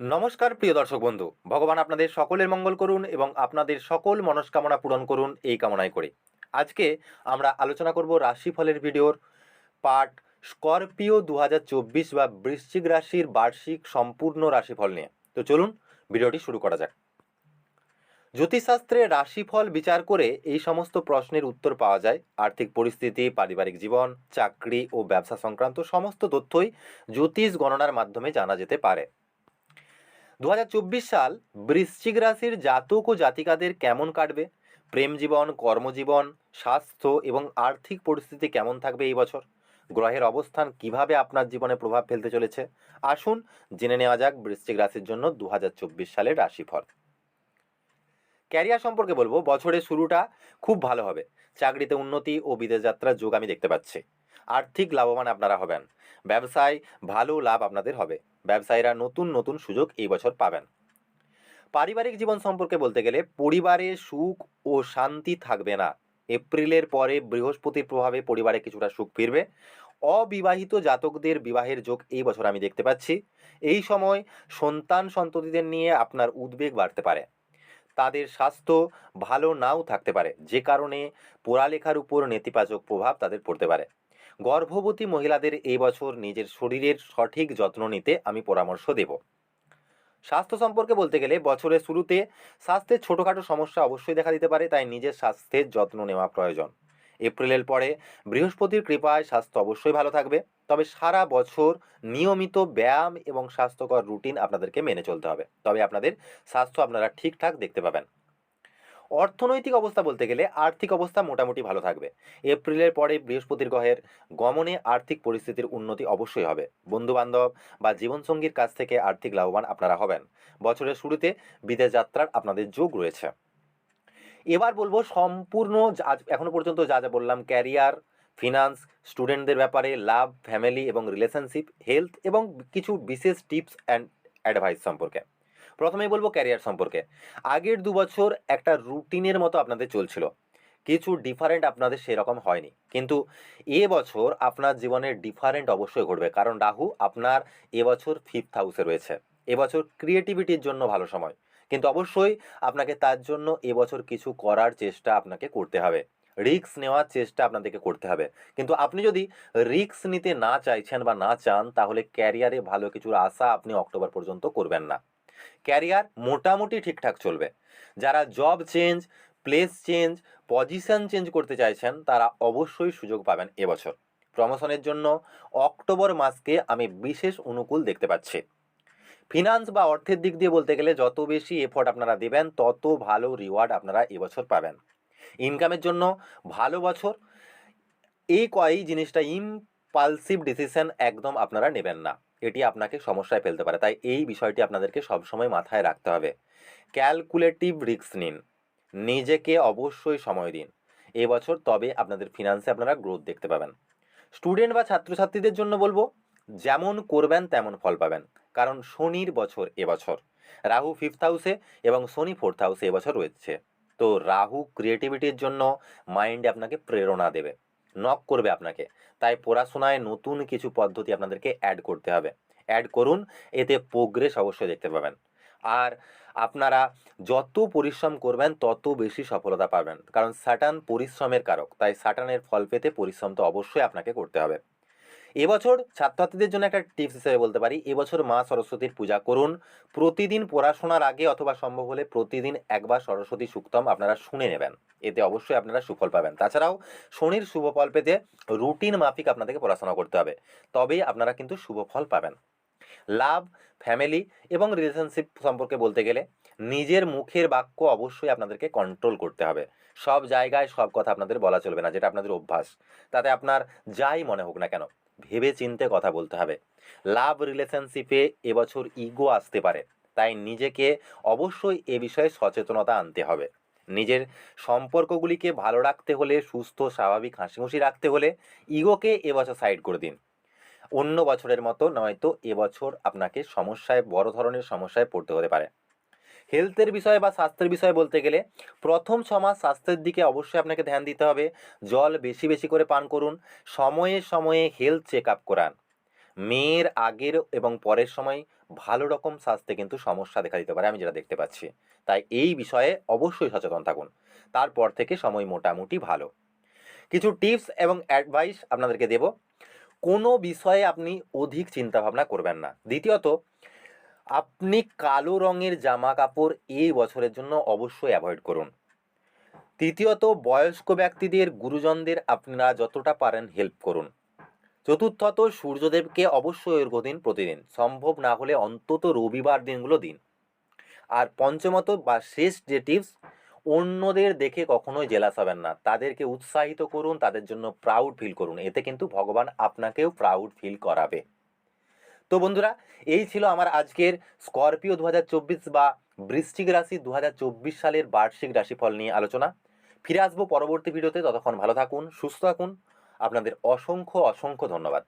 নমস্কার, প্রিয় দর্শক বন্ধু। ভগবান আপনাদের সকলের মঙ্গল করুন এবং আপনাদের সকল মনস্কামনা পূরণ করুন এই কামনাই করে। আজকে আমরা আলোচনা করব রাশিফলের ভিডিওর পার্ট স্করপিও দু হাজার চব্বিশ বা বৃশ্চিক রাশির বার্ষিক সম্পূর্ণ রাশিফল নিয়ে। তো চলুন ভিডিওটি শুরু করা যাক। জ্যোতিষশাস্ত্রে রাশিফল বিচার করে এই সমস্ত প্রশ্নের উত্তর পাওয়া যায়। আর্থিক পরিস্থিতি, পারিবারিক জীবন, চাকরি ও ব্যবসা সংক্রান্ত সমস্ত তথ্যই জ্যোতিষ গণনার মাধ্যমে জানা যেতে পারে। দু হাজার চব্বিশ সাল বৃশ্চিক রাশির জাতক ও জাতিকাদের কেমন কাটবে? প্রেম জীবন, কর্মজীবন, স্বাস্থ্য এবং আর্থিক পরিস্থিতি কেমন থাকবে এই বছর? গ্রহের অবস্থান কীভাবে আপনার জীবনে প্রভাব ফেলতে চলেছে? আসুন জেনে নেওয়া যাক বৃশ্চিক রাশির জন্য দু হাজার চব্বিশ সালের রাশিফল। ক্যারিয়ার সম্পর্কে বলব, বছরের শুরুটা খুব ভালো হবে। চাকরিতে উন্নতি ও বিদেশ যাত্রার যোগ আমি দেখতে পাচ্ছি। আর্থিক লাভবান আপনারা হবেন। ব্যবসায় ভালো লাভ আপনাদের হবে। ব্যবসায়ীরা নতুন নতুন সুযোগ এই বছর পাবেন। পারিবারিক জীবন সম্পর্কে বলতে গেলে পরিবারে সুখ ও শান্তি থাকবে না। এপ্রিলের পরে বৃহস্পতির প্রভাবে পরিবারে কিছুটা সুখ ফিরবে। অবিবাহিত জাতকদের বিবাহের যোগ এই বছর আমি দেখতে পাচ্ছি। এই সময় সন্তান সন্ততিদের নিয়ে আপনার উদ্বেগ বাড়তে পারে। তাদের স্বাস্থ্য ভালো নাও থাকতে পারে। যে কারণে পড়ালেখার উপর নেতিবাচক প্রভাব তাদের পড়তে পারে। গর্ভবতী মহিলাদের এই বছর নিজের শরীরের সঠিক যত্ন নিতে আমি পরামর্শ দেব। স্বাস্থ্য সম্পর্কে বলতে গেলে বছরের শুরুতে স্বাস্থ্যের ছোটোখাটো সমস্যা অবশ্যই দেখা দিতে পারে, তাই নিজের স্বাস্থ্যের যত্ন নেওয়া প্রয়োজন। এপ্রিলের পরে বৃহস্পতির কৃপায় স্বাস্থ্য অবশ্যই ভালো থাকবে, তবে সারা বছর নিয়মিত ব্যায়াম এবং স্বাস্থ্যকর রুটিন আপনাদেরকে মেনে চলতে হবে। তবে আপনাদের স্বাস্থ্য আপনারা ঠিকঠাক দেখতে পাবেন। অর্থনৈতিক অবস্থা বলতে গেলে আর্থিক অবস্থা মোটামুটি ভালো থাকবে। এপ্রিলের পরে বৃহস্পতির গ্রহের গমনে আর্থিক পরিস্থিতির উন্নতি অবশ্যই হবে। বন্ধুবান্ধব বা জীবনসঙ্গীর কাছ থেকে আর্থিক লাভবান আপনারা হবেন। বছরের শুরুতে বিদেশ যাত্রার আপনাদের যোগ রয়েছে। এবার বলব সম্পূর্ণ আজ এখনও পর্যন্ত যা যা বললাম, ক্যারিয়ার, ফিনান্স, স্টুডেন্টদের ব্যাপারে লাভ, ফ্যামিলি এবং রিলেশনশিপ, হেলথ এবং কিছু বিশেষ টিপস অ্যান্ড অ্যাডভাইস সম্পর্কে। প্রথমেই বলব ক্যারিয়ার সম্পর্কে। আগের দু বছর একটা রুটিনের মতো আপনাদের চলছিল। কিছু ডিফারেন্ট আপনাদের সেরকম হয়নি। কিন্তু এ বছর আপনার জীবনের ডিফারেন্ট অবশ্যই ঘটবে। কারণ রাহু আপনার এবছর ফিফথ হাউসে রয়েছে। এবছর ক্রিয়েটিভিটির জন্য ভালো সময়। কিন্তু অবশ্যই আপনাকে তার জন্য এবছর কিছু করার চেষ্টা আপনাকে করতে হবে। রিস্ক নেওয়ার চেষ্টা আপনাদেরকে করতে হবে। কিন্তু আপনি যদি রিস্ক নিতে না চাইছেন বা না চান, তাহলে ক্যারিয়ারে ভালো কিছুর আশা আপনি অক্টোবর পর্যন্ত করবেন না। ক্যারিয়ার মোটামুটি ঠিকঠাক চলবে। যারা job change place change position change করতে চাইছেন, তারা অবশ্যই সুযোগ পাবেন এবছর। প্রমোশনের জন্য অক্টোবর মাসকে আমি বিশেষ অনুকূল দেখতে পাচ্ছি। ফিনান্স বা অর্থের দিক দিয়ে বলতে গেলে যত বেশি এফোর্ট আপনারা দেবেন, তত ভালো রিওয়ার্ড আপনারা এবছর পাবেন। ইনকামের জন্য ভালো বছর, এই কয়েই জিনিসটা ইমপালসিভ ডিসিশন একদম আপনারা নেবেন না। এটি আপনাকে সমস্যায় ফেলতে পারে। তাই এই বিষয়টি আপনাদেরকে সবসময় মাথায় রাখতে হবে। ক্যালকুলেটিভ রিস্ক নিন। নিজেকে অবশ্যই সময় দিন। এবছর তবে আপনাদের ফিনান্সে আপনারা গ্রোথ দেখতে পাবেন। স্টুডেন্ট বা ছাত্রছাত্রীদের জন্য বলব, যেমন করবেন তেমন ফল পাবেন। কারণ শনির বছর এবছর রাহু ফিফথ হাউসে এবং শনি ফোর্থ হাউসে এবছর রয়েছে। তো রাহু ক্রিয়েটিভিটির জন্য মাইন্ডে আপনাকে প্রেরণা দেবে। নক করবে আপনাকে। তাই পড়াশোনায় নতুন কিছু পদ্ধতি আপনাদেরকে অ্যাড করতে হবে। অ্যাড করুন, এতে প্রোগ্রেস অবশ্যই দেখতে পাবেন। আর আপনারা যত পরিশ্রম করবেন, তত বেশি সফলতা পাবেন। কারণ সাটান পরিশ্রমের কারক, তাই সাটানের ফল পেতে পরিশ্রম তো অবশ্যই আপনাকে করতে হবে। এবছর ছাত্রছাত্রীদের জন্য একটা টিপস হিসেবে বলতে পারি, এবছর মা সরস্বতীর পূজা করুন। প্রতিদিন পড়াশোনার আগে অথবা সম্ভব হলে প্রতিদিন একবার সরস্বতী সুক্তম আপনারা শুনে নেবেন। এতে অবশ্যই আপনারা সুফল পাবেন। তাছাড়াও শনির শুভ ফল পেতে রুটিন মাফিক আপনাদেরকে পড়াশোনা করতে হবে। তবেই আপনারা কিন্তু শুভ ফল পাবেন। লাভ ফ্যামিলি এবং রিলেশনশিপ সম্পর্কে বলতে গেলে নিজের মুখের বাক্য অবশ্যই আপনাদেরকে কন্ট্রোল করতে হবে। সব জায়গায় সব কথা আপনাদের বলা চলবে না, যেটা আপনাদের অভ্যাস। তাতে আপনার যাই মনে হোক না কেন ভেবে চিনতে কথা বলতে হবে। লাভ রিলেশনশিপে এবছর ইগো আসতে পারে, তাই নিজেকে অবশ্যই এ বিষয়ে সচেতনতা আনতে হবে। নিজের সম্পর্কগুলিকে ভালো রাখতে হলে, সুস্থ, স্বাভাবিক হাসিখুশি রাখতে হলে ইগোকে এবছর সাইড করে দিন। অন্য বছরের মতো নয়তো এবছর আপনাকে সমস্যায়, বড় ধরনের সমস্যায় পড়তে হতে পারে। হেলথের বিষয়ে বা স্বাস্থ্যের বিষয়ে বলতে গেলে প্রথম ছ মাস স্বাস্থ্যের দিকে অবশ্যই আপনাকে ধ্যান দিতে হবে। জল বেশি বেশি করে পান করুন। সময়ে সময়ে হেলথ চেক আপ করান। মেয়ের আগের এবং পরের সময় ভালো রকম স্বাস্থ্যে কিন্তু সমস্যা দেখা দিতে পারে, আমি যেটা দেখতে পাচ্ছি। তাই এই বিষয়ে অবশ্যই সচেতন থাকুন। তারপর থেকে সময় মোটামুটি ভালো। কিছু টিপস এবং অ্যাডভাইস আপনাদেরকে দেব। কোনো বিষয়ে আপনি অধিক চিন্তাভাবনা করবেন না। দ্বিতীয়ত আপনি কালো রঙের জামা কাপড় এই বছরের জন্য অবশ্যই অ্যাভয়েড করুন। তৃতীয়ত, বয়স্ক ব্যক্তিদের, গুরুজনদের আপনারা যতটা পারেন হেল্প করুন। চতুর্থত, সূর্যদেবকে অবশ্যই অর্ঘ্য দিন প্রতিদিন, সম্ভব না হলে অন্তত রবিবার দিনগুলো দিন। আর পঞ্চমত বা শেষ যে টিপস অন্যদের দেখে কখনোই জেলাস হবেন না। তাদেরকে উৎসাহিত করুন, তাদের জন্য প্রাউড ফিল করুন। এতে কিন্তু ভগবান আপনাকেও প্রাউড ফিল করাবে। তো বন্ধুরা, এই ছিল আমার আজকের স্করপিও দু হাজার চব্বিশ বা বৃশ্চিক রাশি দু হাজার চব্বিশ সালের বার্ষিক রাশিফল নিয়ে আলোচনা। ফিরে আসব পরবর্তী ভিডিওতে, ততক্ষণ ভালো থাকুন, সুস্থ থাকুন। আপনাদের অসংখ্য অসংখ্য ধন্যবাদ।